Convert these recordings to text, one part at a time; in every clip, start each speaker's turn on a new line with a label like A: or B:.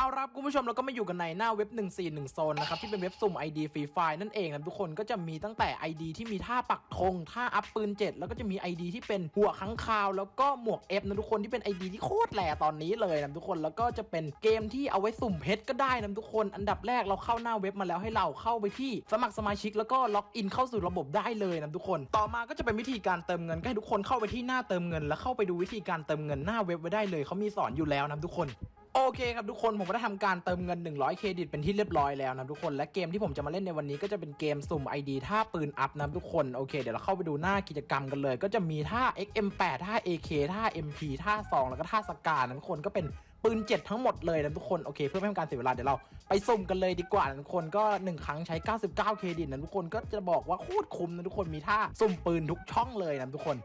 A: เอารับคุณผู้ชมเราก็มาอยู่กันในหน้าเว็บ 141 โซนนะครับที่เป็นเว็บสุ่ม ID ฟรีไฟล์นั่นเองนะทุกคนก็จะมีตั้งแต่ ID ที่มีท่าปักธงท่าอัพปืน 7 แล้วก็จะมี ID ที่เป็นหัวค้างคาว แล้วก็หมวก F นะทุกคนที่เป็น ID ที่โคตรแหล่ตอนนี้เลยนะทุกคนแล้วก็จะเป็นเกมที่เอาไว้สุ่มเพชรก็ได้นะทุกคน อันดับแรกเราเข้าหน้าเว็บมาแล้วให้เราเข้าไปที่สมัครสมาชิกแล้วก็ล็อกอินเข้าสู่ระบบได้เลยนะทุกคน ต่อมาก็จะเป็นวิธีการเติมเงินก็ให้ทุกคนเข้าไปที่หน้าเติมเงิน แล้วเข้าไปดูวิธีการเติมเงินหน้าเว็บไว้ได้เลยเขามีสอนอยู่แล้วนะทุกคน โอเคครับทุกคนผมก็ได้ทำการเติมเงิน 100 เครดิตเป็นที่เรียบร้อยแล้วนะทุกคนและเกมที่ผมจะมาเล่นในวันนี้ก็จะเป็นเกมสุ่ม ID ท่าปืนอัพนะทุกคนโอเคเดี๋ยวเราเข้าไปดูหน้ากิจกรรมกันเลย ก็จะมีท่า XM8 ท่า AK ท่า MP ท่า2แล้วก็ท่าสกานะทุกคนก็เป็นปืน 7 ทั้งหมดเลยนะทุกคนโอเคเพื่อไม่ให้การเสียเวลาเดี๋ยวเราไปสุ่มกันเลยดีกว่านะทุกคนก็ 1 ครั้งใช้ 99 เครดิตนะทุกคนก็จะบอกว่าโคตรคุ้มนะทุกคนมีท่าสุ่มปืนทุกช่องเลยนะทุกคน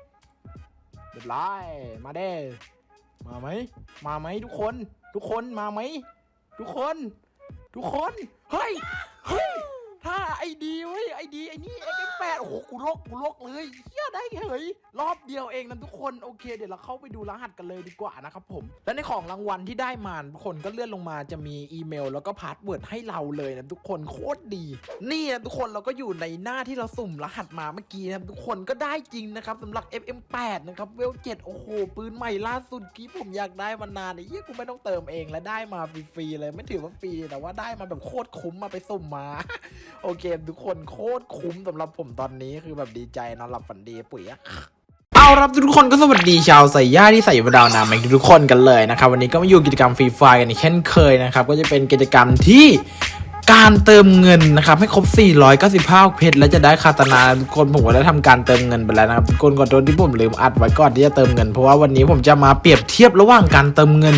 A: เรียบร้อยมาเด้ มาไหม มาไหมทุกคน ทุกคนมาไหม ทุกคน ทุกคน เฮ้ย เฮ้ย ถ้าไอดีเว้ยไอดีไอนี่เอ็แปดโอ้โหกูโลกกูโลกเลยเฮียได้เฮ้ยรอบเดียวเองนะทุกคนโอเคเดี๋ยวเราเข้าไปดูรหัสกันเลยดีกว่านะครับผม และในของรางวัลที่ได้มาทุกคนก็เลื่อนลงมาจะมีอีเมล แล้วก็พาสเวิร์ดให้เราเลยนะทุกคนโคตรดี นี่นะทุกคนเราก็อยู่ในหน้าที่เราสุ่มรหัสมาเมื่อกี้นะทุกคนก็ได้จริงนะครับสำหรับ FM8 นะครับเวล7โอ้โหปืนใหม่ล่าสุดที่ผมอยากได้มานานไอ้เหี้ยกูไม่ต้องเติมเองและได้มาฟรีๆเลยไม่ถือว่าฟรีแต่ว่าได้มาแบบโคตรคุ้มมาไปสุ่มมาโอเค ทุกคนโคตรคุ้มสำหรับผมตอนนี้คือแบบดีใจนอนหลับฝันดีปุ๋ยเอารับทุกคนก็สวัสดีชาวใส่ย่าที่ใส่บดาวนามาทุกคนกันเลยนะครับ วันนี้ก็มาอยู่กิจกรรมฟรีไฟกันเช่นเคยนะครับ ก็จะเป็นกิจกรรมที่ การเติมเงินนะครับให้ครบ 495 เพชรแล้วจะได้คาตนาทุกคนผมก็ได้ทำการเติมเงินไปแล้วนะครับทุกคนก่อนโดนที่ผมลืมอัดไว้ก่อนที่จะเติมเงิน เพราะว่าวันนี้ผมจะมาเปรียบเทียบระหว่างการเติมเงิน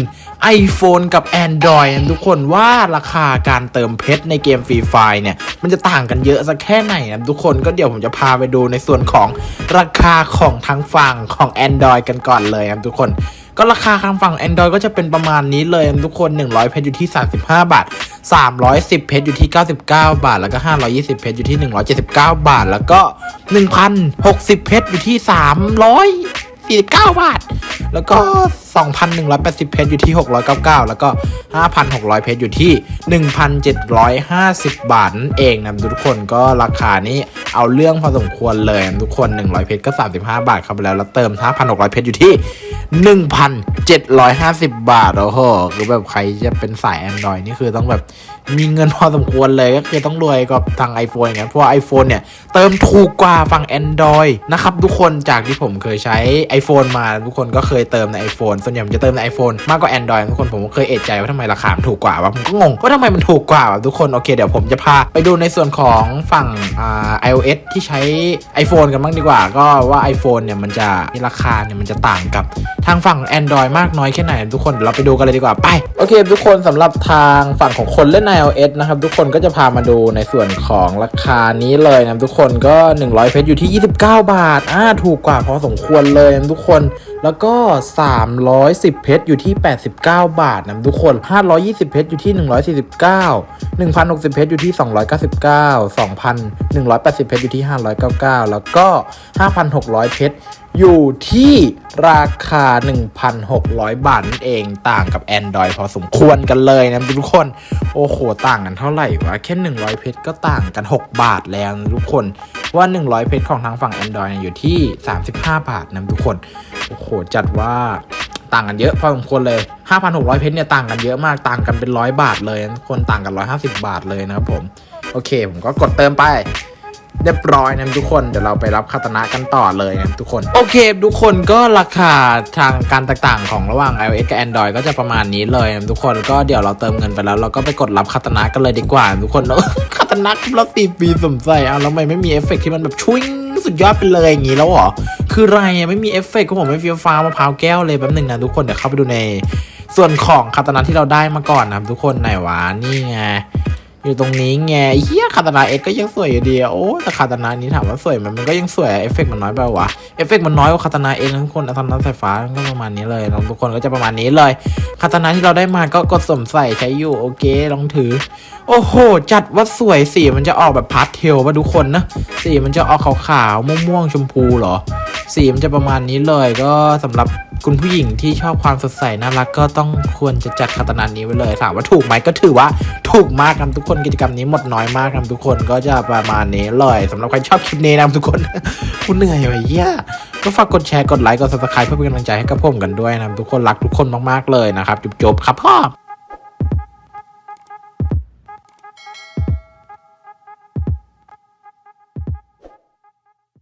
A: iPhone กับ Android ทุกคนว่าราคาการเติมเพชรในเกมฟรีไฟเนี่ยมันจะต่างกันเยอะสักแค่ไหนนะทุกคนก็เดี๋ยวผมจะพาไปดูในส่วนของราคาของทั้งฝั่งของ Android กันก่อนเลยนะทุกคน ก็ราคาทางฝั่ง Android ก็จะเป็นประมาณนี้เลยทุกคน 100 เพชรอยู่ที่ 35 บาท 310 เพชรอยู่ที่ 99 บาท แล้วก็ 520 เพชรอยู่ที่ 179 บาท แล้วก็ 1,060 เพชรอยู่ที่ 349 บาท แล้วก็ 2,180 เพชรอยู่ที่ 699 แล้วก็ 5,600 เพชรอยู่ที่ 1,750 บาทนั่นเองนะทุกคนก็ราคานี้ เอาเรื่องพอสมควรเลยทุกคน 100 เพชรก็ 35 บาทเข้าไปแล้วแล้วเติม 5,600 เพชรอยู่ที่ 1,750 บาท โอ้โห คือแบบใครจะเป็นสาย Android นี่คือต้องแบบ มีเงินพอสมควรเลยก็คือต้องรวยกับทาง iPhone อย่างเงี้ยเพราะว่า iPhone เนี่ย เติมถูกกว่าฝั่ง Android นะครับ ทุกคนจากที่ผมเคยใช้ iPhone มาทุกคนก็เคยเติมใน iPhone ส่วนใหญ่ผมจะเติมใน iPhone มากกว่า Android ทุกคนผมก็เคยเอะใจว่าทำไมราคามถูกกว่าวะผมก็งงว่าทำไมมันถูกกว่าวะทุกคนโอเคเดี๋ยวผมจะพาไปดูในส่วนของฝั่งอ่า iOS ที่ใช้ iPhone กันบ้างดีกว่า ก็ว่า iPhone เนี่ยมันจะราคาเนี่ยมันจะต่างกับทางฝั่ง Android มากน้อยแค่ไหนทุกคนเดี๋ยวเราไปดูกันเลยดีกว่าไปโอเค ทุกคนสำหรับทางฝั่งของคนเล่น iOS นะครับทุกคนก็จะพามาดูในส่วนของราคานี้เลยนะทุกคนก็ 100 เพชรอยู่ที่ 29 บาทอ่าถูกกว่าพอสมควรเลยนะทุกคน แล้วก็ 310 เพชรอยู่ที่ 89 บาทนะทุกคน 520 เพชรอยู่ที่ 149 1,060 เพชรอยู่ที่ 299 2,180 เพชรอยู่ที่ 599 แล้วก็ 5,600 เพชร อยู่ที่ราคา 1,600 บาทนั่นเองต่างกับ Android พอสมควรกันเลยนะทุกคน โอ้โห ต่างกันเท่าไหร่วะ แค่ 100 เพชรก็ต่างกัน 6 บาทแล้วทุกคนว่า 100 เพชรของทางฝั่ง Android เนี่ยอยู่ที่ 35 บาทนะทุกคน โอ้โห จัดว่าต่างกันเยอะพอสมควรเลย 5,600 เพชรเนี่ยต่างกันเยอะมากต่างกันเป็นร้อยบาทเลยทุกคนต่างกัน 150 บาทเลยนะครับผม โอเค ผมก็กดเติมไป เรียบร้อยนะทุกคนเดี๋ยวเราไปรับคาตนะกันต่อเลยนะทุกคนโอเคทุกคนก็ราคาทางการต่างๆ ของระหว่าง iOS กับ Android ก็จะประมาณนี้เลยนะทุกคนก็เดี๋ยวเราเติมเงินไปแล้วเราก็ไปกดรับคาตนะกันเลยดีกว่าทุกคนคาตนะเราตีปีสมใส่เอาแล้วทำไมไม่มีเอฟเฟกต์ที่มันแบบชุ้งสุดยอดไปเลยอย่างนี้แล้วเหรอ คือไรไม่มีเอฟเฟกต์ก็ผมไม่เฟี้ยวฟ้ามะพร้าวแก้วเลยแป๊บหนึงนะทุกคนเดี๋ยวเข้าไปดูในส่วนของคาตานะที่เราได้มาก่อนนะทุกคนไหนวะนี่ไง อยู่ตรงนี้ไงเฮียคาตานาเอ็กก็ยังสวยอยู่ดีโอ้แต่คาตานานี้ถามว่าสวยไหมมันก็ยังสวยเอฟเฟกต์มันน้อยไปวะเอฟเฟกต์มันน้อยกว่าคาตานาเอ็กนะทุกคนคาตานาสายฟ้าก็ประมาณนี้เลยทุกคนก็จะประมาณนี้เลยคาตานาที่เราได้มาก็กดสวมใส่ใช้อยู่โอเคลองถือ โอ้โห จัดว่าสวยสีมันจะออกแบบพาสเทลป่ะทุกคนนะสีมันจะออกขาวๆม่วงๆชมพูเหรอ สีมันจะประมาณนี้เลยก็สำหรับคุณผู้หญิงที่ชอบความสดใสน่ารักก็ต้องควรจะจัดคาตานานี้ไว้เลยถามว่าถูกไหมก็ถือว่าถูกมากครับทุกคนกิจกรรมนี้หมดน้อยมากครับทุกคนก็จะประมาณนี้เลยสำหรับใครชอบคลิปนี้นะทุกคนกูเหนื่อยว่ะเหี้ยก็ฝากกดแชร์กดไลค์กด subscribe เพื่อเป็นกำลังใจให้กับผมกันด้วยนะทุกคนรักทุกคนมากๆเลยนะครับจบๆครับพ่อ